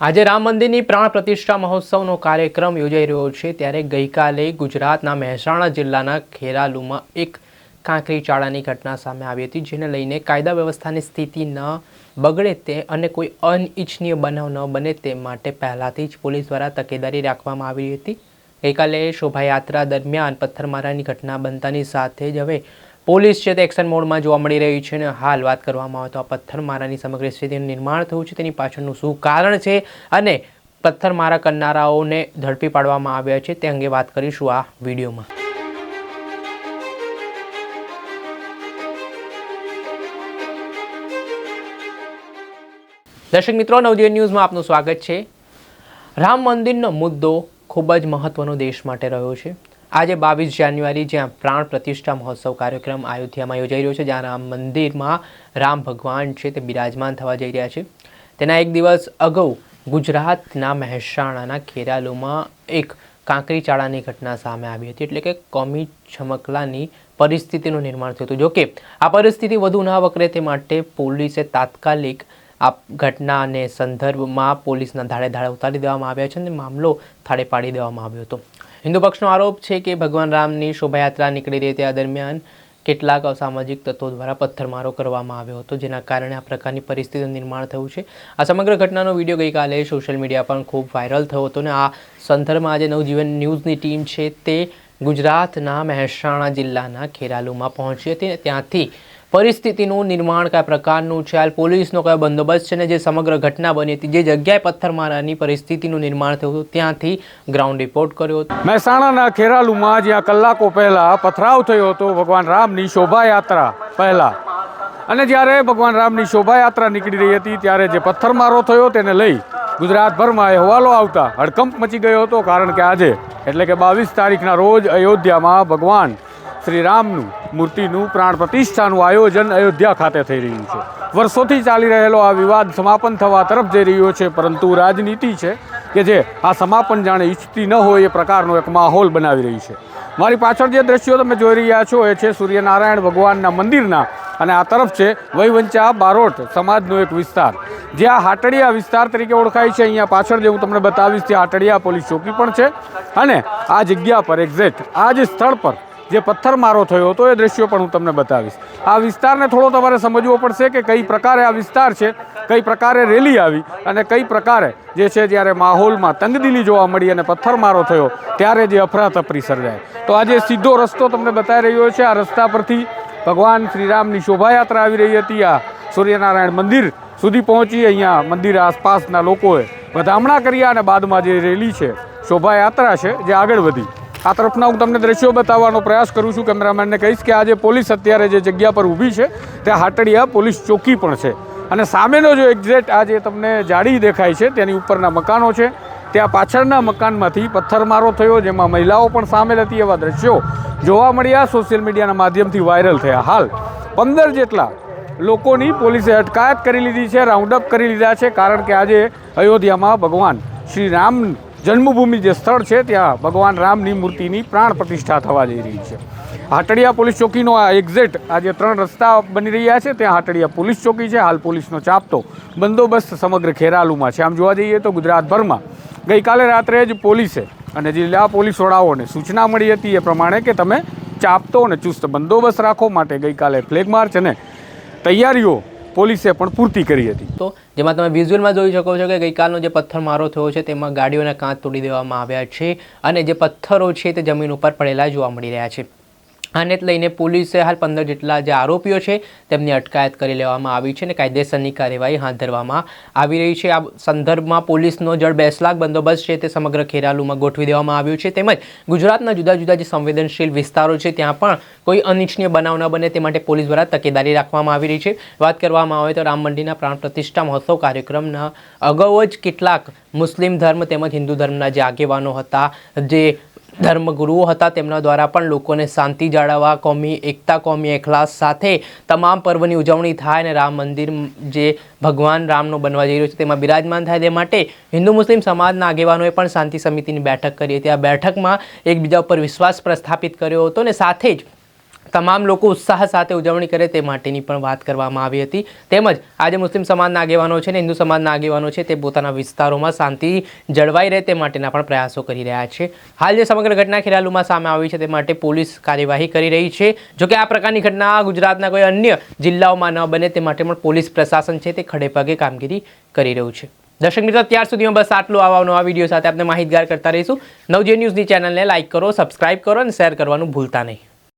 આજે રામ મંદિરની પ્રાણ પ્રતિષ્ઠા મહોત્સવનો કાર્યક્રમ યોજાઈ રહ્યો છે, ત્યારે ગઈકાલે ગુજરાતના મહેસાણા જિલ્લાના ખેરાલુમાં એક કાંકરી ચાળાની ઘટના સામે આવી હતી, જેને લઈને કાયદા વ્યવસ્થાની સ્થિતિ ન બગડે તે અને કોઈ અનિચ્છનીય બનાવ ન બને તે માટે પહેલાંથી જ પોલીસ દ્વારા તકેદારી રાખવામાં આવી હતી. ગઈકાલે શોભાયાત્રા દરમિયાન પથ્થરમારાની ઘટના બનતાની સાથે જ હવે પોલીસ છે તે એક્શન મોડમાં જોવા મળી રહી છે અને હાલ વાત કરવામાં આવે તો આ પથ્થરમારાની સમગ્ર સ્થિતિનું નિર્માણ થયું છે. તેની પાછળનું શું કારણ છે અને પથ્થરમારા કરનારાઓને ઝડપી પાડવામાં આવ્યા છે તે અંગે વાત કરીશું આ વિડીયોમાં. દર્શક મિત્રો, નવજીવન ન્યૂઝમાં આપનું સ્વાગત છે. રામ મંદિરનો મુદ્દો ખૂબ જ મહત્વનો દેશ માટે રહ્યો છે. આજે બાવીસ જાન્યુઆરી જ્યાં પ્રાણ પ્રતિષ્ઠા મહોત્સવ કાર્યક્રમ અયોધ્યામાં યોજાઈ રહ્યો છે, જ્યાં રામ મંદિરમાં રામ ભગવાન છે તે બિરાજમાન થવા જઈ રહ્યા છે. તેના એક દિવસ અગાઉ ગુજરાતના મહેસાણાના ખેરાલુમાં એક કાંકરી ચાળાની ઘટના સામે આવી હતી, એટલે કે કોમી છમકલાની પરિસ્થિતિનું નિર્માણ થયું હતું. જોકે આ પરિસ્થિતિ વધુ ના વકરે તે માટે પોલીસે તાત્કાલિક આ ઘટનાને સંદર્ભમાં પોલીસના ધાડે ધાડે ઉતારી દેવામાં આવ્યા છે અને મામલો થાળે પાડી દેવામાં આવ્યો હતો. હિન્દુ પક્ષનો આરોપ છે કે ભગવાન રામની શોભાયાત્રા નીકળી રહી તે દરમિયાન કેટલાક અસામાજિક તત્વો દ્વારા પથ્થરમારો કરવામાં આવ્યો હતો, જેના કારણે આ પ્રકારની પરિસ્થિતિનું નિર્માણ થયું છે. આ સમગ્ર ઘટનાનો વીડિયો ગઈકાલે સોશિયલ મીડિયા પર ખૂબ વાયરલ થયો હતો અને આ સંદર્ભમાં આજે નવજીવન ન્યૂઝની ટીમ છે તે ગુજરાતના મહેસાણા જિલ્લાના ખેરાલુમાં પહોંચી હતી અને ત્યાંથી પરિસ્થિતિનું નિર્માણ કયા પ્રકારનું છે? હાલ પોલીસનો કયો બંદોબસ્ત છે ને જે સમગ્ર ઘટના બની હતી? જે જગ્યાએ પથ્થરમારાની પરિસ્થિતિનું નિર્માણ થયું હતું, ત્યાંથી ગ્રાઉન્ડ રિપોર્ટ કર્યો હતો. મહેસાણાના ખેરાલુમાં જ્યાં કલાકો પહેલા પથરાવ થયો હતો, ભગવાન રામની શોભાયાત્રા પહેલા. અને જ્યારે ભગવાન રામની શોભાયાત્રા નીકળી રહી હતી, ત્યારે જે પથ્થરમારો થયો તેને લઈ ગુજરાતભરમાં અહેવાલો આવતા હડકંપ મચી ગયો હતો, કારણ કે આજે, એટલે કે બાવીસ તારીખના રોજ અયોધ્યામાં ભગવાન શ્રી રામનું મૂર્તિનું પ્રાણ પ્રતિષ્ઠાનું આયોજન અયોધ્યા ખાતે થઈ રહ્યું છે. વર્ષોથી ચાલી રહેલો આ વિવાદ સમાપન થવા તરફ જઈ રહ્યો છે, પરંતુ રાજનીતિ છે કે જે આ સમાપન જાણે ઈચ્છતી ન હોય એ પ્રકારનો એક માહોલ બનાવી રહી છે. મારી પાછળ જે દ્રશ્યો તમે જોઈ રહ્યા છો એ છે સૂર્યનારાયણ ભગવાનના મંદિરના અને આ તરફ છે વૈવંચા બારોટ સમાજનો એક વિસ્તાર. જે આ હાટડિયા વિસ્તાર તરીકે ઓળખાય છે. અહીંયા પાછળ જે હું તમને બતાવીશ તે હાટડિયા પોલીસ ચોકી પણ છે અને આ જગ્યા પર એક્ઝેક્ટ આ જ સ્થળ પર જે પથ્થરમારો થયો હતો એ દ્રશ્યો પણ હું તમને બતાવીશ. આ વિસ્તારને થોડો તમારે સમજવો પડશે કે કઈ પ્રકારે આ વિસ્તાર છે, કઈ પ્રકારે રેલી આવી અને કઈ પ્રકારે જે છે જ્યારે માહોલમાં તંગદિલી જોવા મળી અને પથ્થરમારો થયો ત્યારે જે અફરાતફરી સર્જાય. તો આજે સીધો રસ્તો તમને બતાવી રહ્યો છે. આ રસ્તા પરથી ભગવાન શ્રીરામની શોભાયાત્રા આવી રહી હતી. આ સૂર્યનારાયણ મંદિર સુધી પહોંચી અહીંયા મંદિર આસપાસના લોકોએ વધામણા કર્યા અને બાદમાં જે રેલી છે, શોભાયાત્રા છે, જે આગળ વધી. આ તરફના હું તમને દ્રશ્યો બતાવવાનો પ્રયાસ કરું છું. કેમેરામેનને કહીશ કે આજે પોલીસ અત્યારે જે જગ્યા પર ઊભી છે ત્યાં હાટડિયા પોલીસ ચોકી પણ છે. અને સામેનો જો એક્ઝેક્ટ આ જે તમને જાળી દેખાય છે, તેની ઉપરના મકાનો છે. ત્યાં પાછળના મકાનમાંથી પથ્થરમારો થયો, જેમાં મહિલાઓ પણ સામેલ હતી એવા દ્રશ્યો જોવા મળ્યા. સોશિયલ મીડિયાના માધ્યમથી વાયરલ થયા હાલ. પંદર જેટલા લોકોની પોલીસે અટકાયત કરી લીધી છે, રાઉન્ડ અપ કરી લીધા છે, કારણ કે આજે અયોધ્યામાં ભગવાન શ્રી રામ જન્મભૂમિ જે સ્થળ છે, ત્યાં ભગવાન રામની મૂર્તિની પ્રાણ પ્રતિષ્ઠા થવા જઈ રહી છે. હાટડિયા પોલીસ ચોકીનો આ એક્ઝેટ આ જે ત્રણ રસ્તા બની રહ્યા છે, ત્યાં હાટડિયા પોલીસ ચોકી છે. હાલ પોલીસનો ચાપતો બંદોબસ્ત સમગ્ર ખેરાલુમાં છે. આમ જોવા જઈએ તો ગુજરાતભરમાં ગઈકાલે રાત્રે જ પોલીસે અને જિલ્લા પોલીસ વડાઓને સૂચના મળી હતી એ પ્રમાણે કે તમે ચાપતો અને ચુસ્ત બંદોબસ્ત રાખો માટે ગઈકાલે ફ્લેગ માર્ચ અને તૈયારીઓ પોલીસે પણ પૂર્તિ કરી હતી. તો જેમાં તમે વિઝ્યુઅલમાં જોઈ શકો છો કે ગઈકાલનો જે પથ્થરમારો થયો છે, તેમાં ગાડીઓના કાંચ તોડી દેવામાં આવ્યા છે અને જે પથ્થરો છે તે જમીન ઉપર પડેલા જોવા મળી રહ્યા છે. આને લઈને પોલીસે હાલ પંદર જેટલા જે આરોપીઓ છે, તેમની અટકાયત કરી લેવામાં આવી છે અને કાયદેસરની કાર્યવાહી હાથ ધરવામાં આવી રહી છે. આ સંદર્ભમાં પોલીસનો જળ બેસલાક બંદોબસ્ત છે તે સમગ્ર ખેરાલુમાં ગોઠવી દેવામાં આવ્યો છે. તેમજ ગુજરાતના જુદા જુદા જે સંવેદનશીલ વિસ્તારો છે, ત્યાં પણ કોઈ અનિચ્છનીય બનાવ ન બને તે માટે પોલીસ દ્વારા તકેદારી રાખવામાં આવી રહી છે. વાત કરવામાં આવે તો રામ મંદિરના પ્રાણ પ્રતિષ્ઠા મહોત્સવ કાર્યક્રમના અગાઉ જ કેટલાક મુસ્લિમ ધર્મ તેમજ હિન્દુ ધર્મના જે આગેવાનો હતા, જે ધર્મગુરુઓ હતા. તેમના દ્વારા પણ લોકોને શાંતિ જાળવવા, કોમી એકતા, કોમી એખલાસ સાથે તમામ પર્વની ઉજવણી થાય અને રામ મંદિર જે ભગવાન રામનો બનવા જઈ રહ્યું છે તેમાં બિરાજમાન થાય. તે માટે હિન્દુ મુસ્લિમ સમાજના આગેવાનોએ પણ શાંતિ સમિતિની બેઠક કરી હતી. આ બેઠકમાં એકબીજા ઉપર વિશ્વાસ પ્રસ્થાપિત કર્યો હતો અને સાથે જ તમામ લોકો ઉત્સાહ સાથે ઉજવણી કરે તે માટેની પણ વાત કરવામાં આવી હતી. તેમજ આજે મુસ્લિમ સમાજના આગેવાનો છે ને હિન્દુ સમાજના આગેવાનો છે તે પોતાના વિસ્તારોમાં શાંતિ જળવાઈ રહે તે માટેના પણ પ્રયાસો કરી રહ્યા છે. હાલ જે સમગ્ર ઘટના ખેરાલુમાં સામે આવી છે તે માટે પોલીસ કાર્યવાહી કરી રહી છે. જોકે આ પ્રકારની ઘટના ગુજરાતના કોઈ અન્ય જિલ્લાઓમાં ન બને તે માટે પણ પોલીસ પ્રશાસન છે તે ખડેપગે કામગીરી કરી રહ્યું છે. દર્શક મિત્રો, ત્યાર સુધીમાં બસ આટલું આવવાનો. આ વીડિયો સાથે આપણે માહિતગાર કરતા રહીશું. નવજે ન્યૂઝની ચેનલને લાઇક કરો, સબસ્ક્રાઇબ કરો અને શેર કરવાનું ભૂલતા નહીં.